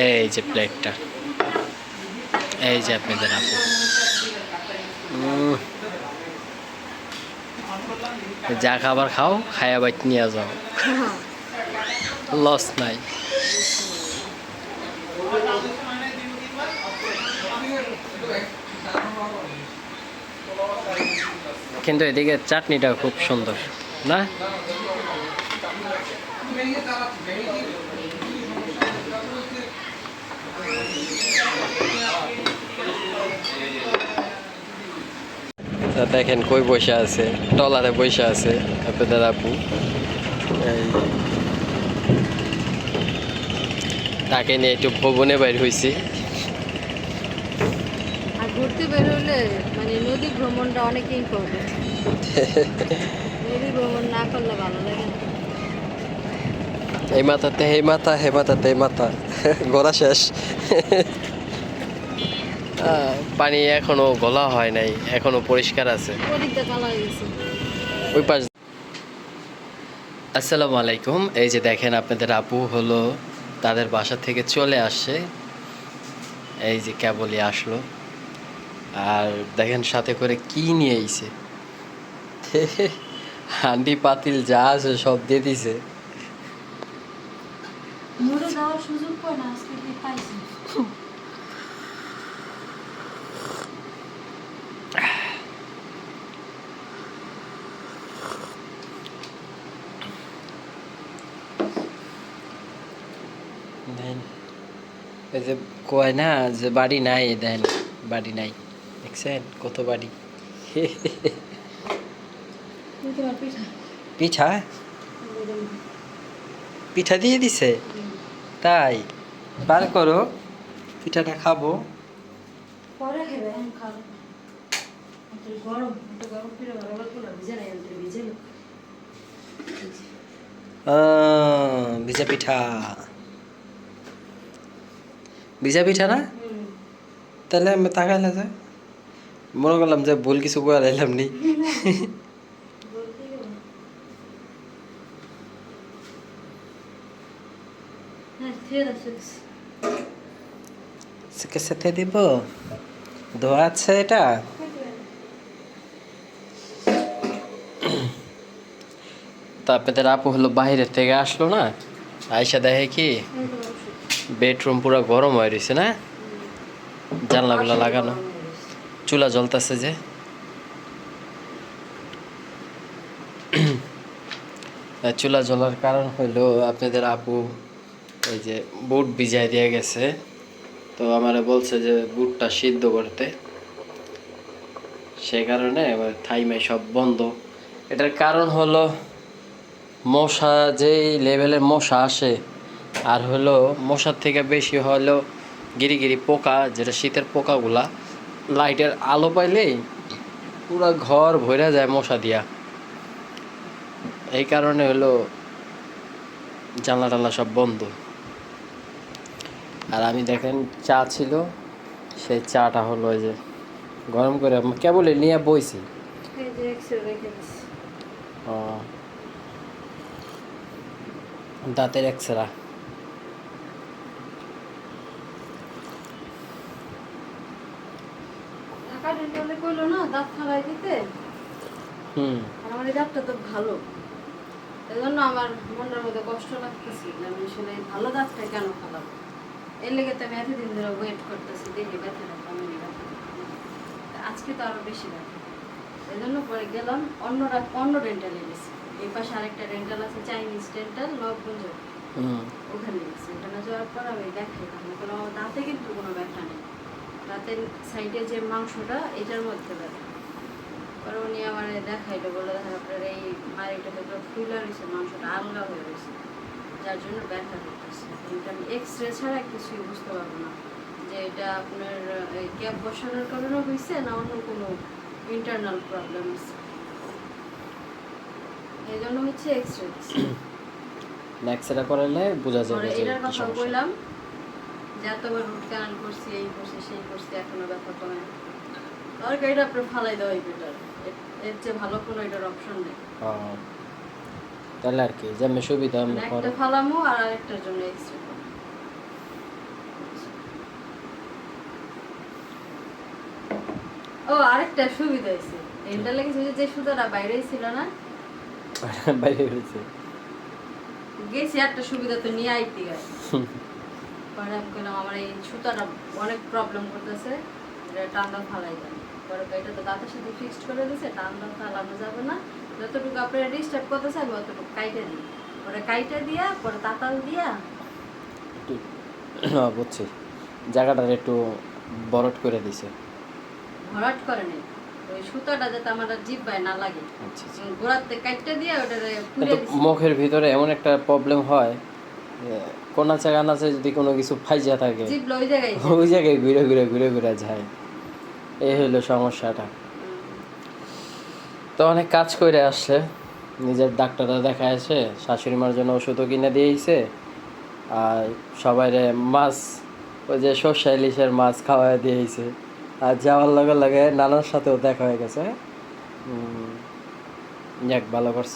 এই যে প্লেটটা। এই যে আপনাদের আপু। যা খাবার খাও, খায়া বাইট নিয়ে যাও। লস নাই। কিন্তু এদিকে চাটনিটা খুব সুন্দর, না? দেখেন কই বসে আছে? টলারে বসে আছে আপনাদের আপু। এই তাকে নিয়ে একটু ভবনে বাইর হয়েছি আর ঘুরতে বেরোলে মানে নদী ভ্রমণটা অনেক ইম্পর্টেন্ট নদী ভ্রমণ না করলে ভালো লাগে না। এই মাথাতে এই মাথা হে মাথাতে এই মাথা। গলা শেষ। পানি এখনও গলা হয় নাই এখনও পরিষ্কার আছে। ওই পাশ আসসালামু আলাইকুম এই যে দেখেন আপনাদের আপু হলো তাদের বাসা থেকে চলে আসছে। এই যে কেবলই আসলো। আর দেখেন সাথে করে কি নিয়ে আইছে। হান্ডি পাতিল যা আছে সব দিয়ে দিছে। মোড়ে যাওয়ার সুযোগ পায় না আজকে পাইছি এই যে কয় না যে বাড়ি নাই দেন বাড়ি নাই দেখছেন কত বাড়ি পিঠা পিঠা দিয়ে দিছে? তাই বার করো পিঠাটা খাব। পরে খেবে খাব গরম গরম পিঠা ভিজে নাই ভিজে ভিজা পিঠা। ভিজা পিঠা না। তাহলে আমি তাকাইলে যায় মনে করলাম যে ভুল কিছু করে এলাম নি বলতে গেলো। হ্যাঁ সেকে সাথে দিব ধোয়া আছে এটা তা আপনাদের আপু হলো বাইরের থেকে আসলো না? আয়সা দেখে কি? বেডরুম পুরো গরম হয়ে রয়েছে না? জানলাগুলো লাগানো। চুলা জ্বলতেছে যে। চুলা জ্বলার কারণ হইল আপনাদের আপু এই যে বুট ভিজাই দিয়ে গেছে। তো আমারে বলছে যে বুটটা সিদ্ধ করতে। সে কারণে থাইমাই সব বন্ধ। এটার কারণ হলো মশা যেই লেভেলের মশা আসে, আর হলো মশার থেকে বেশি হলো গিরি পোকা, যেটা শীতের পোকাগুলা। লাইটের আলো পাইলেই পুরো ঘর ভরে যায় মশা দিয়া। এই কারণে হলো জানলা টানলা সব বন্ধ। আর আমি দেখেন চা ছিল সেই চাটা হলো যে গরম করে কেবল নিয়ে বইছি। ও। দাঁতের এক্সরা না দাঁত ফালাই দিতে? হুম। আমার দাঁতটা তো ভালো। আমার মনের মধ্যে কষ্ট লাগতেছে আমি আসলে ভালো দাঁতটা কেন ফালাবো? এর লেগে তো আমি এতদিন ধরে ওয়েট করতেছি দেখি ব্যথাটা কমেনি ব্যথা আজকে তো আরও বেশি ব্যথা। এই জন্য পরে গেলাম অন্যরা অন্য ডেন্টালে গেছি। এই পাশে আরেকটা ডেন্টাল আছে চাইনিজ ডেন্টাল নবগুঞ্জ ওখানে গেছি। ওখানে যাওয়ার পর আমি দেখাইলাম কোনো দাঁতে কিন্তু কোনো ব্যথা নেই। দাঁতের সাইডে যে মাংসটা এটার মধ্যে ব্যথা। পরে উনি আমার দেখাইলো বলে দেখেন আপনার এই মাড়িটাতে পুরো ফুলা রয়েছে মাংসটা আলগা হয়ে রয়েছে। যার জন্য ব্যথা করতেছে এটা আমি এক্স রে ছাড়া কিছুই বুঝতে পারব না যে এটা আপনার ক্যাব বসানোর কারণে হয়েছে না অন্য কোনো ইন্টারনাল প্রবলেম আছে এই জন্য হচ্ছে এক্স রে করালে বোঝা যাবে যে এটার কথা বললাম যে এতবার রুট ক্যানাল করছি এই করছি সেই করছি এখনও ব্যথা কমে আর গাড়িটা আপনার ফালাই দেওয়াই বেটার এর চেয়ে ভালো কোনো এটার অপশন নেই। তাহলে আর কি যেমন সুবিধা আমি একটা ফালামু আর আরেকটার জন্য এক্সট্রা ও আরেকটা সুবিধা হইছে এটা লাগে যে সুতাটা বাইরে ছিল না। বাইরে হইছে গেছি একটা সুবিধা তো নিয়ে আইতে গেছে। পরে আমি কইলাম আমার এই সুতাটা অনেক প্রবলেম করতেছে। এটা টান্দা ফালাই দেন। পরে এটা তো দাঁতের সাথে ফিক্সড করে দিয়েছে টান্দা ফালানো যাবে না। যতটুকু আপনারা ডিস্টার্ব করতেছে আমি অতটুকু কাইটে দিই। পরে কাইটে দিয়া পরে তাতাল দিয়া। বুঝছি। জায়গাটার একটু বরট করে দিছে। ভরাট করে নেই। ওই সুতাটা যাতে আমার জিব্বায় না লাগে। আচ্ছা আচ্ছা। গোড়াতে কাইটে দিয়ে ওটারে মুখের ভিতরে এমন একটা প্রবলেম হয় যে কোনাচে কানাচে যদি কোনো কিছু ফাইজা থাকে জিব্লা ওই জায়গায় ওই জায়গায় ঘুরে ঘুরে ঘুরে ঘুরে যায়। এই হলো সমস্যাটা। তো অনেক কাজ করে আসছে। নিজের ডাক্তাররা দেখা আছে শাশুড়ি মার জন্য ওষুধও কিনে দিয়েছে। আর সবাই মাছ ওই যে সর্ষা ইলিশের মাছ খাওয়াই দিয়েছে। আর যাওয়ার লগে লগে নানার সাথেও দেখা হয়ে গেছে। যাক ভালো করছ।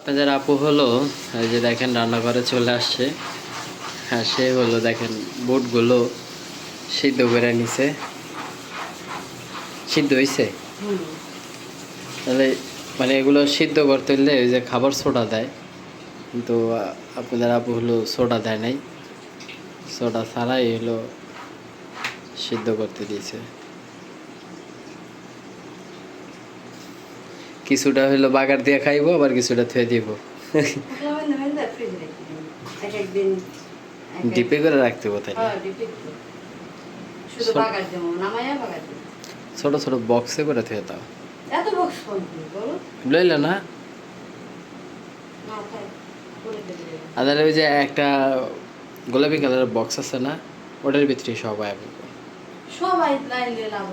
আপনাদের আপু হলো এই যে দেখেন রান্নাঘরে চলে আসছে। হ্যাঁ সে হলো দেখেন বুটগুলো সিদ্ধ করে নিছে। সিদ্ধ হয়েছে হুম। তাহলে মানে এগুলো সিদ্ধ করতে হলে ওই যে খাবার সোডা দেয়। কিন্তু আপনাদের আপু হলো সোডা দেয় নাই। সোডা ছাড়াই হলো সিদ্ধ করতে দিয়েছে। কিছুটা হলো বাগার দিয়ে খাইবো আবার কিছুটা থুয়ে দিব। ডিপে করে রাখতে হবে তাই হ্যাঁ, ছোট ছোট বক্সে করে থুয়ে দাও। এত বক্স কোন বলো। লইলে না? আর ওই যে একটা গোলাপি কালারের বক্স আছে না ওটার ভিতরে সবাই সবাই লাইলে লাভ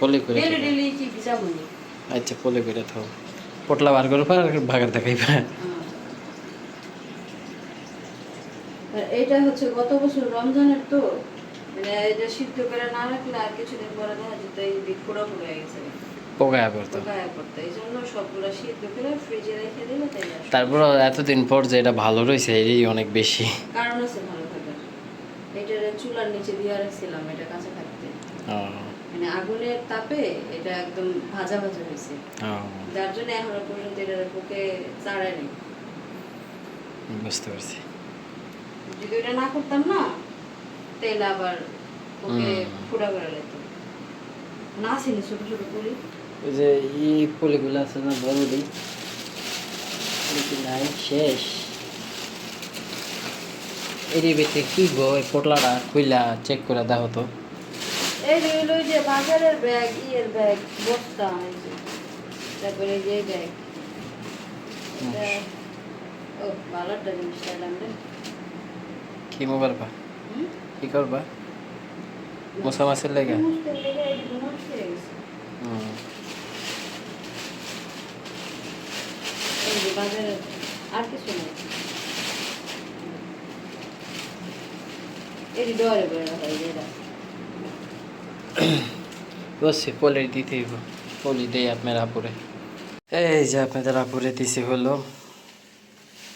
পলি করে আচ্ছা পলি করে থাও। পটলা বার করে পর ভাগার দেখাইবা আর এটা হচ্ছে গত বছর রমজানের তো মানে এটা সিদ্ধ করে না রাখলে আর কিছুদিন পরে দেখা যেত এই পুরো পুরো হয়ে গেছে। পোকায় পড়তো। এই জন্য সবগুলো সিদ্ধ করে ফ্রিজে রেখে দিলে তাই তারপর এতদিন পর যে এটা ভালো রয়েছে এটাই অনেক বেশি। কারণ আছে ভালো থাকার এটা চুলার নিচে দিয়ে রাখছিলাম এটা কাঁচা থাকতে। মানে আগুনের তাপে এটা একদম ভাজা ভাজা হয়েছে। যার জন্য এখনও পর্যন্ত এটা বুকে চাড়ায় নেই বুঝতে পারছি। যদি এটা না করতাম না তাহলে আবার ওকে ফুটা করে যেত না ছিল ছোট ছোট করি ওই যে ই পলিগুলো আছে না বড়দি নাই? শেষ। এর ভিতরে কি গো এই পটলাটা খুইলা চেক করে দেখো তো। এই ওই যে বাজারের ব্যাগ ইয়ের ব্যাগ বস্তা তারপরে যে ব্যাগ ও ভালো একটা জিনিস চাইলাম কি মোবাইল পা হুম? কি করবা? মশা মাছের লেগে? আর কিছু নেই ডরে হয়। বসছি পলি দিতে পলি দেই আপনার আপুরে এই যে আপনাদের আপুরে দিছে হলো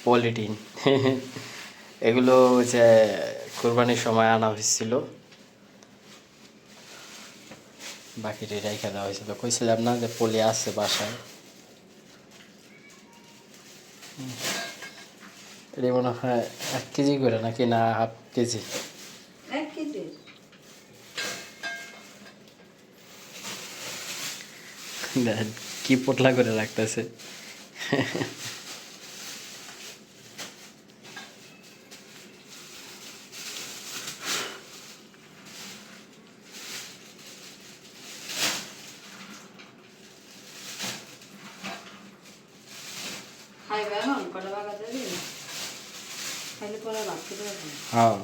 পলিটিন। এগুলো যে কোরবানির সময় আনা হয়েছিল। বাকিটি রেখে দেওয়া হয়েছিল। কইছিলাম না যে পলি আছে বাসায়। এটা মনে হয় এক কেজি করে নাকি না হাফ কেজি? কি পোটলা করে রাখতেছে খাইবে এখন কটা বাগাতে দিন খাইলে পরে ভাত খেতে পারবেন হ্যাঁ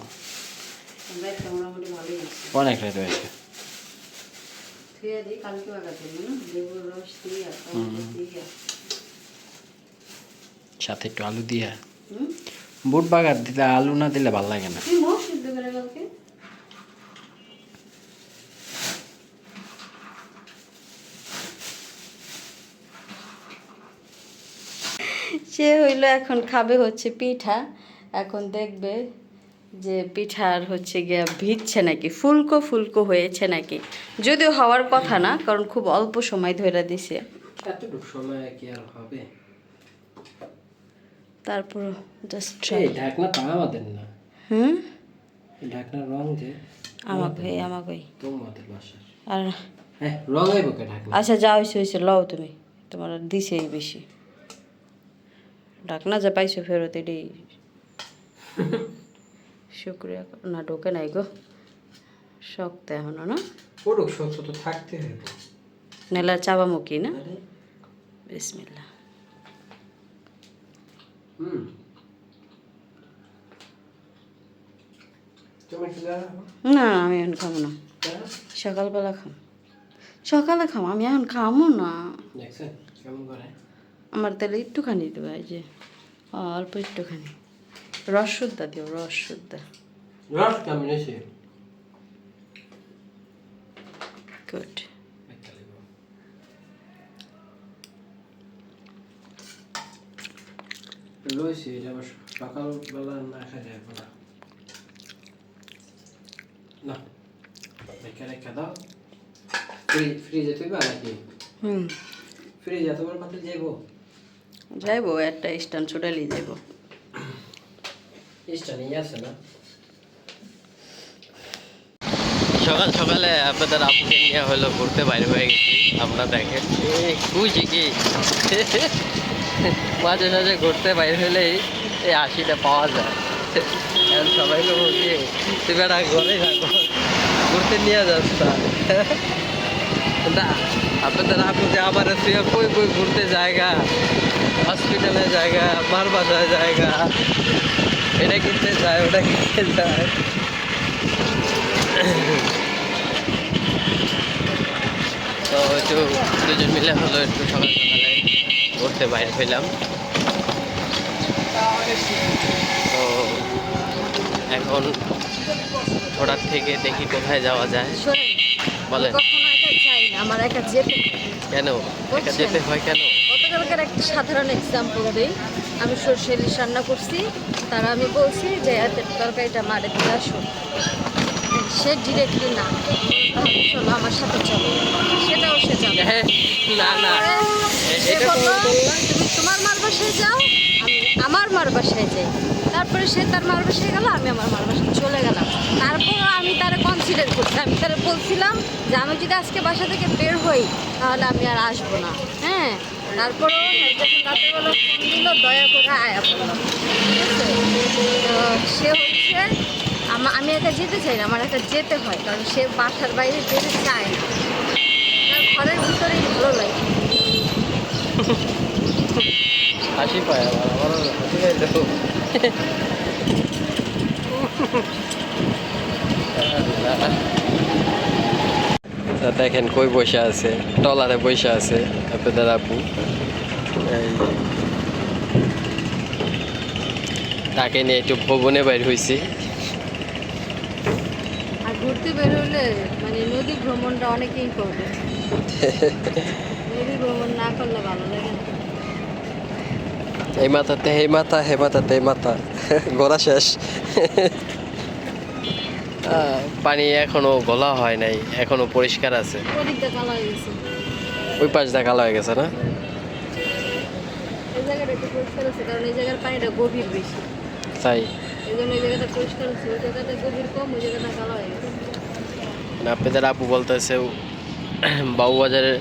আমরা একটা মোটামুটি ভালোই আছে অনেক রেট হয়েছে ধুয়ে দিই কালকে বাগাতে হবে না লেবুর রস দিয়ে আর টমেটো দিয়ে সাথে একটু আলু দিয়া। বুট বাগার দিলে আলু না দিলে ভালো লাগে না। সে হইল এখন খাবে হচ্ছে পিঠা। এখন দেখবে যে পিঠার হচ্ছে গিয়া ভিজছে নাকি ফুলকো ফুলকো হয়েছে নাকি। যদিও হওয়ার কথা না কারণ খুব অল্প সময় ধরে দিছে। এতটুকু সময় কি আর হবে? তারপর জাস্ট এই ঢাকনা তো আমাদের না। হুম? এই ঢাকনার রং যে আমাকে আমাকে তোমাদের বাসার। আর হ্যাঁ রং আইব কে ঢাকনা? আচ্ছা যা হয়েছে হয়েছে লও তুমি। তোমার আর দিছেই বেশি। ডাকনা যা পাইছো ফেরত এটাই শুক্রিয়া কর- না ঢোকে নাই গো। শক্ত এখনও না? পুরো সত্য তো থাকতে হবে। নেলা চাবা মুখি না? আরে, বিসমিল্লা হুম তুমি কি জানো না আমি এখন খাব না। সকালবেলা খাম সকালে খাম আমি এখন খামো না। দেখছেন কেমন করে? আমার তাহলে একটুখানি দেবো এই যে অল্প একটুখানি। রস সুদ্ধা দিও রস সুদ্ধা রস কেমন লইছি এটা আবার সকালবেলা না খেলে হবে না না রেখে রেখে দাও। ফ্রি- ফ্রিজে তুইবা নাকি? হুম। ফ্রিজে এত বড় পাতিল যাইবো? যাইবো একটা স্ট্যান্ড ছুটালি যাইবো। ইস্টা নিয়ে আছে না? সকাল সকালে আপনাদের আপুকে নিয়ে হলো ঘুরতে বাইরে হয়ে গেছি আপনারা দেখেন। এই খুঁজি কি? মাঝে মাঝে ঘুরতে বাইরে হলেই এই আশিটা পাওয়া যায়। এখন সবাইকে বলছি, তুই বেড়া ঘরে থাকো, ঘুরতে নিয়ে যাস না। আপনাদের আপু যে আবার তুই কই কই ঘুরতে জায়গা হসপিটালে জায়গা মার বাসায় জায়গা, এটা কিনতে যায়, ওটা কিনতে যায়। তো একটু দুজন মিলে হলো, একটু সকাল সকালে ঘুরতে বাইরে হইলাম। তো এখন ঘোড়ার থেকে দেখি কোথায় যাওয়া যায়। বলেন আমার একা যেতে কেন? একা যেতে হয় কেন? গতকালকের একটা সাধারণ এক্সাম্পল দিই। আমি সর্ষে ইলিশ রান্না করছি। তারা আমি বলছি যে এত তরকারিটা মারে দিয়ে আসুন সে ডিরেক্টলি না। চলো আমার সাথে চলো। সেটাও যাবে হ্যাঁ, না না। তুমি তোমার মার বাসায় যাও আমি আমার মার বাসায় যাই। তারপরে সে তার মার বাসায় গেল আমি আমার মার বাসায় চলে গেলাম। তারপর আমি তারা কনসিডার করছি আমি তারা বলছিলাম যে আমি যদি আজকে বাসা থেকে বের হই তাহলে আমি আর আসব না। হ্যাঁ তারপরও যখন রাতের বেলা ফোন দিল দয়া করে আয়া পড়লাম সে হচ্ছে আমি একা যেতে চাই না আমার একা যেতে হয় কারণ সে বাসার বাইরে যেতে চায় না। ঘরের ভিতরেই ভালো লাগে। হাসি পায় আমার হাসি দেখেন কই বসে আছে? টলারে বসে আছে আপনাদের আপু। তাকে নিয়ে একটু ভবনে বাইর হয়েছি আর ঘুরতে বের হলে মানে নদী ভ্রমণটা অনেকেই করবে। না করলে ভালো লাগে এই মাথাতে এই মাথা হে মাথাতে এই মাথা। গলা শেষ। পানি এখনও গলা হয় নাই এখনও পরিষ্কার আছে। ওই পাশ দিয়ে কালো হয়ে গেছে না? তাই? মানে আপনাদের আপু বলতেছে বাবুবাজারের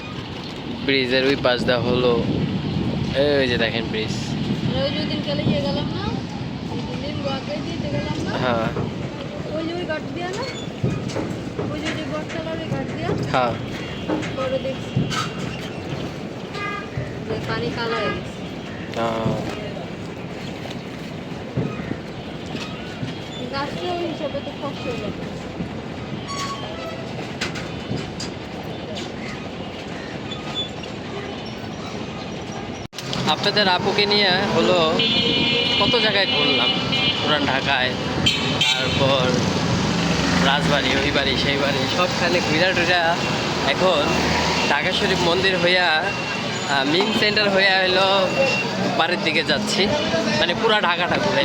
ব্রিজের ওই পাশ দেওয়া হলো। এই ওই যে দেখেন ব্রিজ মানে হ্যাঁ। ওই যে ওই ঘাট দিয়া না? ওই যে যে বটতলার ওই ঘাট দিয়া? হ্যাঁ। পানি কালো হয়ে গেছে। গাছটা ওই হিসাবে তো ফসল আপনাদের আপুকে নিয়ে হলো কত জায়গায় ঘুরলাম? পুরান ঢাকায় তারপর রাজবাড়ি ওই বাড়ি সেই বাড়ি সবখানে ঘুরা টুরা এখন ঢাকা শরীফ মন্দির হইয়া মিন সেন্টার হইয়া হলো বাড়ির দিকে যাচ্ছি। মানে পুরা ঢাকাটা ঘুরে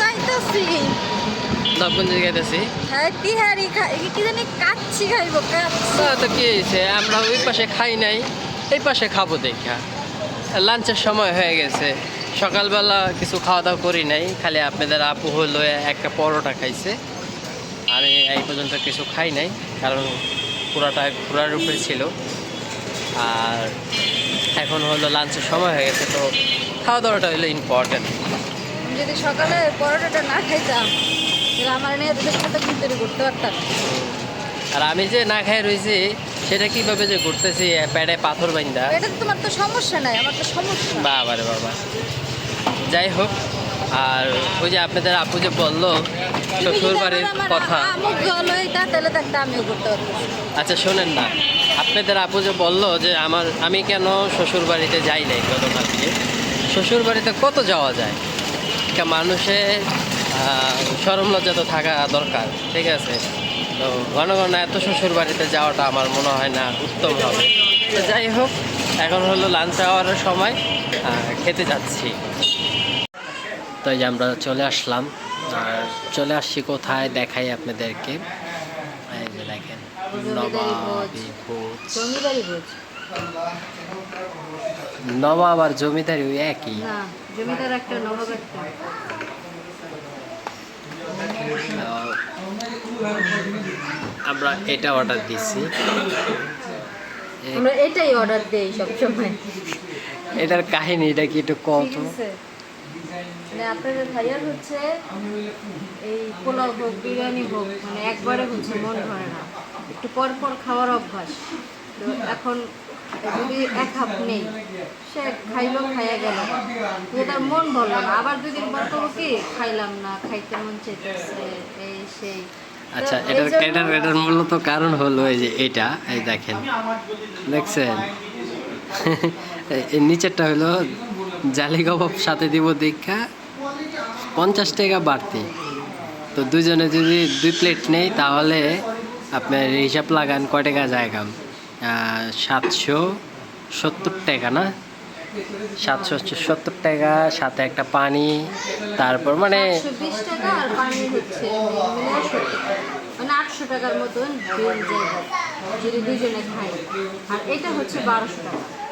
যাইতেছি। নবগঞ্জে গেতেছি হ্যাঁ কি হয়েছে আমরা ওই পাশে খাই নাই এই পাশে খাব দেখা লাঞ্চের সময় হয়ে গেছে। সকালবেলা কিছু খাওয়া দাওয়া করি নাই, খালি আপনাদের আপু হলো একটা পরোটা খাইছে। আমি এই পর্যন্ত কিছু খাই নাই, কারণ পুরাটা ঘোরার উপরে ছিল। আর এখন হলো লাঞ্চের সময় হয়ে গেছে, তো খাওয়া দাওয়াটা হলো ইম্পর্টেন্ট যদি সকালে পরোটাটা না খাইতাম, তাহলে আমার নিয়ে করতে পারতাম। আর আমি যে না খাই রয়েছি সেটা কীভাবে যে ঘুরতেছি প্যাডে পাথর বাইন্দা? এটা তোমার তো সমস্যা নাই আমার তো সমস্যা। বাবা রে বাবা। যাই হোক আর ওই যে আপনাদের আপু যে বলল শ্বশুর বাড়ির কথা। আচ্ছা শোনেন না। আপনাদের আপু যে বলল যে আমার আমি কেন শ্বশুর বাড়িতে যাই নাই গতকালকে শ্বশুর বাড়িতে কত যাওয়া যায়? একটা মানুষের সরম লজ্জা তো থাকা দরকার ঠিক আছে? তো ঘন ঘন এত শ্বশুর বাড়িতে যাওয়াটা আমার মনে হয় না উত্তম হবে। তো যাই হোক এখন হলো লাঞ্চ আওয়ারের সময় খেতে যাচ্ছি। তো এই যে আমরা চলে আসলাম আর চলে আসছি কোথায় দেখাই আপনাদেরকে? এই যে দেখেন জমিদারি নবাব আর জমিদারি ওই একই জমিদার একটা নবাব একটা। আমরা এটা অর্ডার দিচ্ছি এ- আমরা এটাই অর্ডার দেই সবসময়। এটার কাহিনী এটা কি একটু ঠিক আছে। মানে আপনাদের ভাইয়ার হচ্ছে এই পোলাও হোক বিরিয়ানি হোক মানে একবারে হচ্ছে মন ভরে না। একটু পর পর খাওয়ার অভ্যাস। তো এখন যদি এক হাফ নেই সে খাইলো খাইয়া গেল। তার মন ভরলো না। আবার দুদিন পর করব কি খাইলাম না খাইতে মন চাইতেছে এই সেই। তো আচ্ছা এটার এটার এটার মূলত কারণ হলো এই যে এটা এই দেখেন। দেখছেন? নিচেরটা হলো জালি কাবাব সাথে দিব দীক্ষা পঞ্চাশ টাকা বাড়তি। তো দুজনে যদি দুই প্লেট নেই তাহলে আপনার হিসাব লাগান কয় টাকা জায়গা সাতশো সত্তর টাকা না? সাতশো সত্তর টাকা, সাথে একটা পানি, তারপর মানে। মানে আটশো টাকার মতন বিল আর এটা হচ্ছে বারোশো টাকা।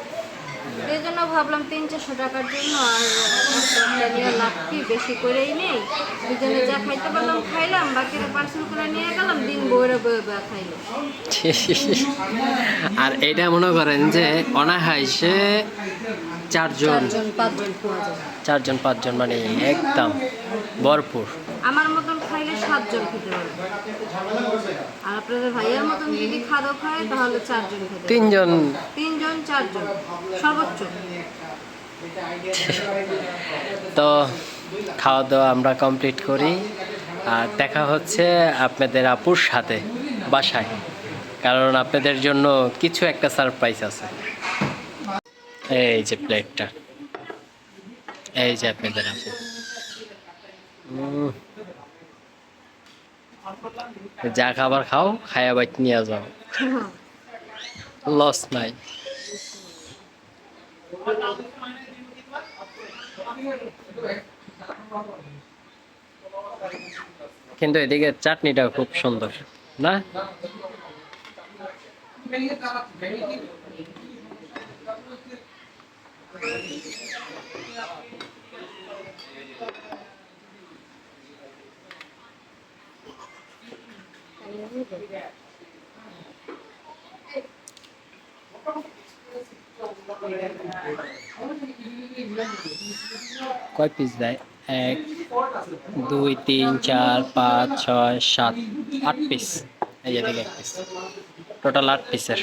এই জন্য ভাবলাম তিন চারশো টাকার জন্য আর লাভ কি বেশি করেই নেই। দুজনে যা খাইতে পারলাম খাইলাম বাকিরা পার্সেল করে নিয়ে গেলাম দিন বইরা বয়ে বয়ে খাইলো। আর এটা মনে করেন যে অনাহাইসে চারজন চারজন পাঁচজন চারজন পাঁচজন মানে একদম ভরপুর। আমার মতন সাতজন খেতে পারবে। আর আপনাদের ভাইয়ের মতন যদি খাদো খায় তাহলে চারজন খেতে তিনজন। তিনজন চারজন। সর্বোচ্চ। তো খাওয়া দাওয়া আমরা কমপ্লিট করি। আর দেখা হচ্ছে আপনাদের আপুর সাথে বাসায়। কারণ আপনাদের জন্য কিছু একটা সারপ্রাইজ আছে। এই যে প্লেটটা এই যে আপনাদের আপু। যা খাবার খাও, খায়া বাইক নিয়ে যাও। লস নাই। কিন্তু এদিকে চাটনিটা খুব সুন্দর, না? কয় পিস দেয় এক, দুই, তিন, চার, পাঁচ, ছয়, সাত, আট পিস এই যে এক পিস টোটাল আট পিসের